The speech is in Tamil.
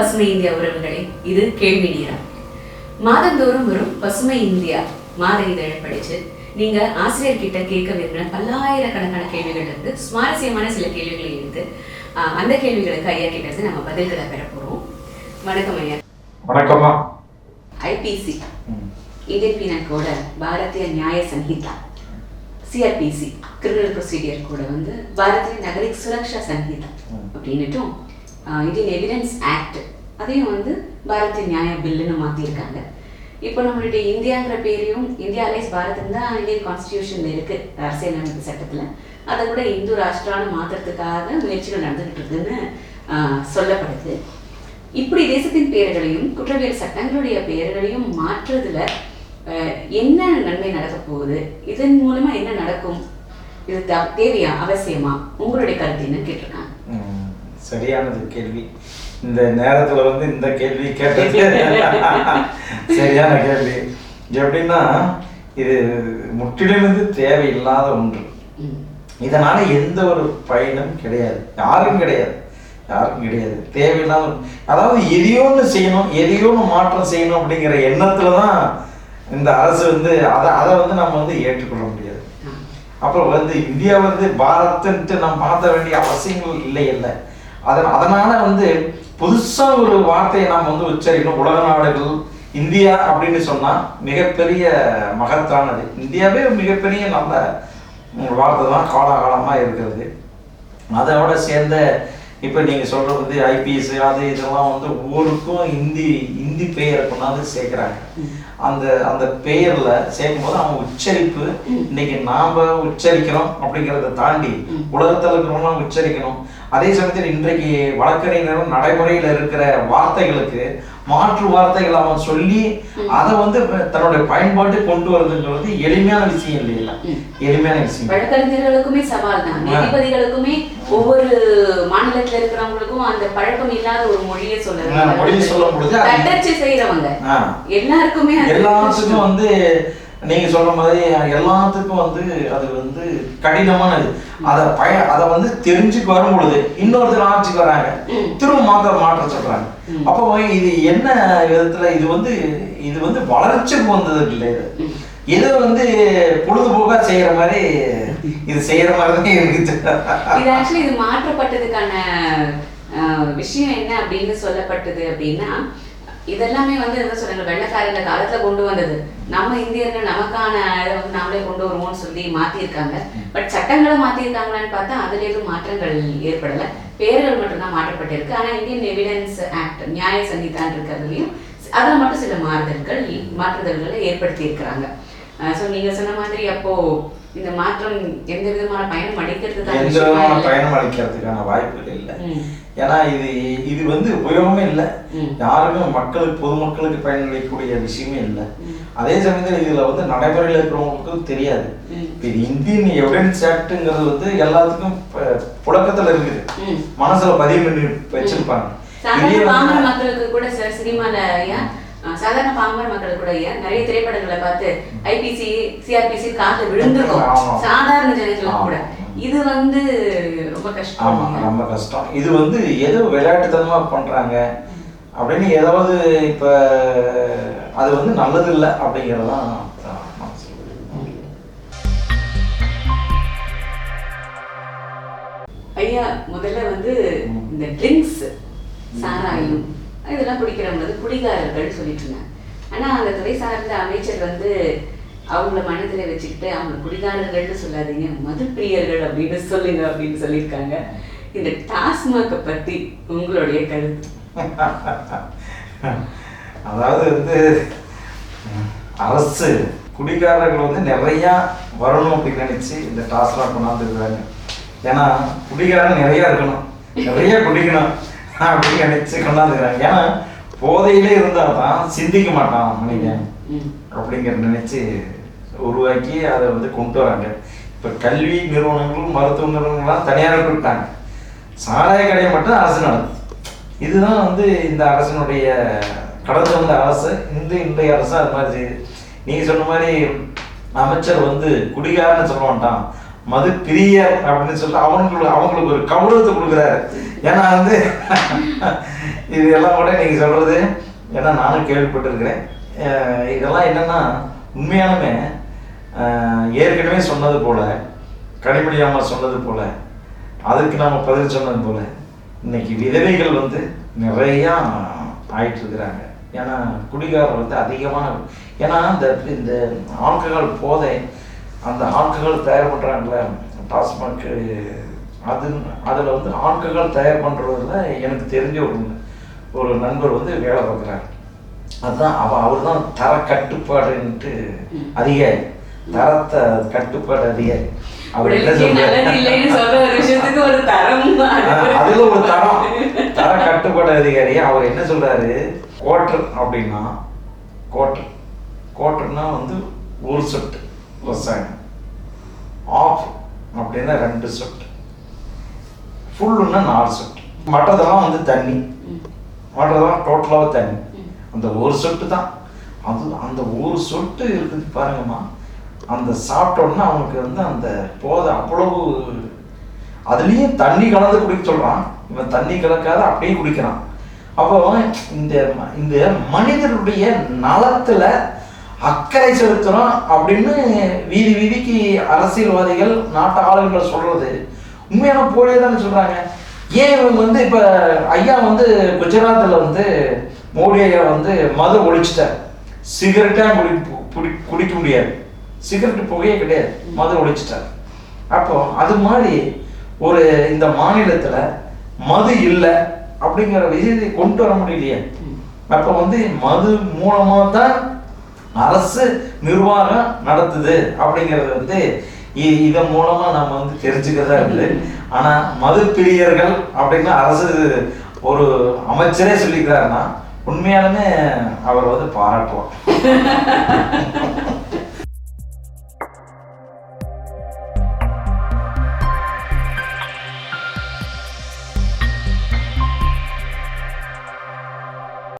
பசுமை இந்தியா உறவுகளே இது கேள்வி நேரம் மாதந்தோறும் வரும் பசுமை இந்தியா மாத இதழ் படிச்சு நீங்க ஆசிரியர் கிட்ட கேட்க விரும்பின பல்லாயிரக்கணக்கான கேள்விகள் இருந்து சுவாரஸ்யமான சில கேள்விகளை எடுத்து அந்த கேள்விகளுக்கு ஐயா கிட்ட இருந்து நம்ம பதில்களை பெற போறோம் வணக்கம் ஐயா வணக்கம்மா ஐபிசி. இந்தியன் பீனல் கோட பாரதிய நியாய சங்கீதா சிஆர்பிசி கிரிமினல் ப்ரொசீடியர் கூட வந்து பாரதிய நகரிக் சுரக்ஷா ம். அப்படின்னுட்டும் இந்தியன் எவிடன்ஸ் ஆக்ட் அதையும் வந்து பாரதிய நியாய பில்லுன்னு மாற்றிருக்காங்க இப்போ நம்மளுடைய இந்தியாங்கிற பேரையும் இந்தியா அலைஸ் பாரதம் தான் இந்தியன் கான்ஸ்டியூஷன்ல இருக்கு அரசியலமைப்பு சட்டத்தில். அதை கூட இந்து ராஷ்டிரான்னு மாற்றுறதுக்காக முயற்சிகள் நடந்துகிட்டு இருக்குன்னு சொல்லப்படுது. இப்படி தேசத்தின் பெயர்களையும் குற்றவியல் சட்டங்களுடைய பெயர்களையும் மாற்றுறதுல என்ன நன்மை நடக்க போகுது? இதன் மூலமா என்ன நடக்கும்? இது தேவையா? அவசியமா? உங்களுடைய கருத்து என்ன கேட்டிருக்காங்க. சரியானது கேள்வி. இந்த நேரத்துல வந்து இந்த கேள்வி கேட்டது. சரியான கேள்வி. எப்படின்னா இது முற்றிலும் வந்து தேவையில்லாத ஒன்று. இதனால எந்த ஒரு பயனும் கிடையாது. யாருக்கும் கிடையாது. யாருக்கும் கிடையாது. தேவையில்லாத அதாவது எதையோ ஒன்று செய்யணும் எதையோ ஒன்று மாற்றம் செய்யணும் அப்படிங்கிற எண்ணத்துல தான் இந்த அரசு வந்து அதை அதை வந்து நம்ம வந்து ஏற்றுக்கொள்ள முடியாது. அப்புறம் வந்து இந்தியா வந்து பாரத்ன்ட்டு நம்ம மாற்ற வேண்டிய அவசியங்கள் இல்லை இல்லை அதன் அதனால வந்து புதுசா ஒரு வார்த்தையை நாம் வந்து உச்சரிக்கணும். உலக நாடுகள் இந்தியா அப்படின்னு சொன்னா மிகப்பெரிய மகத்தானது. இந்தியாவே மிகப்பெரிய நல்ல வார்த்தை தான். காலாகாலமா இருக்கிறது. அதோட சேர்ந்த இப்போ நீங்க சொல்ற வந்து ஐபிஎஸ் அது இதெல்லாம் வந்து ஒவ்வொருக்கும் இந்தி இந்தி பெயரை கொண்டாந்து சேர்க்குறாங்க. அந்த அந்த பெயர்ல சேர்க்கும் போது அவங்க உச்சரிப்பு இன்னைக்கு நாம உச்சரிக்கிறோம் அப்படிங்கிறத தாண்டி உலகத்தில் இருக்கிறவங்களாம் உச்சரிக்கணும். அதே சமயத்தில் இன்றைக்கு வழக்கறிஞரும் நடைமுறையில் இருக்கிற வார்த்தைகளுக்கு மாற்று வார்த்தைகள் அவன் சொல்லி அதை வந்து தன்னுடைய பயன்பாட்டு கொண்டு வரதுங்கிறது எளிமையான விஷயம் இல்லையில எளிமையான விஷயம். வழக்கறிஞர்களுக்குமே சவால் தான் நீதிபதிகளுக்குமே ஒவ்வொரு மாநிலத்துல இருக்கிறவங்களுக்கும் அந்த பழக்கம் இல்லாத ஒரு மொழியை ஆ, சொல்லுறது மொழியை சொல்லும் பொழுது தட்டச்சு செய்யறவங்க எல்லாருக்குமே எல்லாத்துக்கும் வந்து நீங்க சொல்ற மாதிரி எல்லாத்துக்கும் வந்து அது வந்து கடினமானது அதை பய அதை வந்து தெரிஞ்சுக்கு வரும் பொழுது இன்னொருத்தர் ஆட்சிக்கு வராங்க. திரும்ப மாற்ற மாற்ற சொல்றாங்க. அப்போ இது என்ன விதத்துல இது வந்து இது வந்து வளர்ச்சிக்கு வந்தது இல்லை இது. இது வந்து பொழுதுபோக்கா செய்யற மாதிரி இது செய்யற மாதிரி தான் இருக்குது இது ஆக்சுவலி இது மாற்றப்பட்டதுக்கான விஷயம் என்ன அப்படின்னு சொல்லப்பட்டது அப்படின்னா இதெல்லாமே வந்து என்ன சொல்றாங்க வெள்ளக்காரங்க காலத்துல கொண்டு வந்தது. நம்ம இந்தியர்கள் நமக்கான இதை வந்து நாமளே கொண்டு வருவோம்னு சொல்லி மாத்திருக்காங்க பட் சட்டங்களை மாத்திருக்காங்களான்னு பார்த்தா அதுல எதுவும் மாற்றங்கள் ஏற்படல. பேர்கள் மட்டும்தான் மாற்றப்பட்டிருக்கு. ஆனா இந்தியன் எவிடன்ஸ் ஆக்ட் நியாய சந்தித்தான் இருக்கிறதுலையும் அதுல மட்டும் சில மாறுதல்கள் மாற்றுதல்களை ஏற்படுத்தி இருக்கிறாங்க ஸோ நீங்க சொன்ன மாதிரி அப்போ இந்த மாற்றம் எந்த விதமான பயனும் அளிக்கிறதுக்கான எந்த விதமான. பயணம் அளிக்கிறதுக்கான வாய்ப்புகள் இல்லை. ஏன்னா இது இது வந்து உபயோகமே இல்லை. யாருமே மக்களுக்கு பொதுமக்களுக்கு பயனளிக்கக்கூடிய விஷயமே இல்லை. அதே சமயத்தில் இதுல வந்து நடைமுறையில் இருக்கிறவங்களுக்கு தெரியாது இது இந்தியன் எவிடன்ஸ் ஆக்ட்ங்கிறது வந்து எல்லாத்துக்கும் புழக்கத்துல இருக்குது. மனசுல பதிவு பண்ணி வச்சிருப்பாங்க சாதாரண பாமர மக்கள் கூட நிறைய திரைப்படங்களை பார்த்து ஐபிசி சிஆர்பிசி காதுல விழுந்திருக்கும். சாதாரண ஜனங்களுக்கு கூட. இது வந்து ரொம்ப கஷ்டம் ஆமா இல்லையா? ரொம்ப கஷ்டம் இது வந்து ஏதோ விளையாட்டுத்தனமா பண்றாங்க அப்படின்னு ஏதாவது இப்ப அது வந்து நல்லது இல்லை அப்படிங்கறதான். ஐயா முதல்ல வந்து இந்த ட்ரிங்க்ஸ் சாராயம் இதெல்லாம் குடிக்கிறவங்க வந்து குடிகாரர்கள் சொல்லிட்டு இருந்தாங்க ஆனா அந்த துறை சார்ந்த அமைச்சர் வந்து அவங்கள மனதில் வச்சுக்கிட்டு அவங்க குடிகாரர்கள்னு சொல்லாதீங்க மதுப்பிரியர்கள் அப்படின்னு சொல்லுங்க அப்படின்னு சொல்லியிருக்காங்க. இந்த டாஸ்மாகை பத்தி உங்களுடைய கருத்து? அதாவது வந்து அரசு குடிகாரர்கள் வந்து நிறையா வரணும் அப்படின்னு நினச்சி இந்த டாஸ்மாக் கொண்டாந்துருக்காங்க ஏன்னா குடிகாரன் நிறையா இருக்கணும். நிறைய குடிக்கணும். அப்படின்னு நினைச்சு கொண்டாந்துருக்காங்க ஏன்னா போதையிலே இருந்தால் தான் சிந்திக்க மாட்டான் மனிதன். அப்படிங்கிற நினைச்சு உருவாக்கி அதை வந்து கொண்டு வராங்க. இப்போ கல்வி நிறுவனங்கள் மருத்துவ நிறுவனங்கள்லாம் தனியார் விட்டாங்க சாராய கடையை மட்டும் அரசு நடத்துது. இதுதான் வந்து இந்த அரசினுடைய கடந்து வந்த அரசு இந்த இன்றைய அரசு அது மாதிரி செய்யுது நீங்க சொன்ன மாதிரி அமைச்சர் வந்து குடிகாரன்னு சொல்ல மாட்டான் மது பிரியர் அப்படின்னு சொல்லி அவங்களுக்கு அவங்களுக்கு ஒரு கௌரவத்தை கொடுக்குறாரு. ஏன்னா வந்து இது எல்லாம் கூட நீங்க சொல்றது ஏன்னா நானும் கேள்விப்பட்டிருக்கிறேன். இதெல்லாம் என்னன்னா உண்மையாலுமே ஏற்கனவே சொன்னது போல கனிமொழி சொன்னது போல அதுக்கு நாம் பதில் சொன்னது போல இன்னைக்கு விதவைகள் வந்து நிறையா ஆயிட்டு இருக்கிறாங்க ஏன்னா குடிகாரர் வந்து அதிகமான ஏன்னா இந்த இந்த ஆல்கஹால் போதை அந்த ஆல்கஹால் தயார் பண்ணுறாங்களே டாஸ்மாக்கு அது அதில் வந்து ஆல்கஹால் தயார் பண்ணுறதுல எனக்கு தெரிஞ்ச ஒரு ஒரு நண்பர் வந்து வேலை பார்க்குறாரு. அதுதான் அவ அவர் தான் தர கட்டுப்பாடுன்ட்டு அதிகாரி. தரத்தை கட்டுப்பாடு அதிகாரி. அவர் என்ன சொல்றாரு? அதுல ஒரு தரம். தர கட்டுப்பாடு அதிகாரி. அவர் என்ன சொல்றாரு? கோட்டர் அப்படின்னா கோட்டர் கோட்டர்னா வந்து ஒரு சொட்டு. விவசாயம் ஆஃப் அப்படின்னா ரெண்டு சொட்டு ஃபுல்லுன்னா நாலு சொட்டு மற்றதெல்லாம் வந்து தண்ணி. மற்றதெல்லாம் டோட்டலாக தண்ணி. அந்த ஒரு சொட்டு தான். அது அந்த ஒரு சொட்டு இருக்குது பாருங்கம்மா. அந்த சாப்பிட்டோன்னா அவனுக்கு வந்து அந்த போதை அவ்வளவு அதுலேயும் தண்ணி கலந்து குடிக்க சொல்கிறான் இவன் தண்ணி கலக்காத அப்படியே குடிக்கிறான். அப்போ இந்த இந்த மனிதனுடைய நலத்தில் அக்கறை செலுத்துறோம் அப்படின்னு வீதி வீதிக்கு அரசியல்வாதிகள் நாட்டு ஆளுநர்கள் சொல்றது. உண்மையான போலே தானே சொல்றாங்க. ஏன் இவங்க வந்து இப்ப ஐயா வந்து குஜராத்தில் வந்து மோடி ஐயா வந்து மது ஒழிச்சிட்டார். சிகரெட்டாக குடி குடி குடிக்க முடியாது. சிகரெட் புகையே கிடையாது. மது ஒழிச்சிட்டார். அப்போ அது மாதிரி ஒரு இந்த மாநிலத்துல மது இல்லை அப்படிங்கிற விஷயத்தை கொண்டு வர முடியலையே. அப்போ வந்து மது மூலமாக தான் அரசு நிர்வாகம் நடத்துது அப்படிங்கிறது வந்து இ- இதன் மூலமா நம்ம வந்து தெரிஞ்சுக்கிறதா இருக்குது. ஆனா மது பிரியர்கள் அப்படின்னு அரசு ஒரு அமைச்சரே சொல்லிக்கிறாருன்னா உண்மையாலுமே அவர் வந்து பாராட்டுவோம்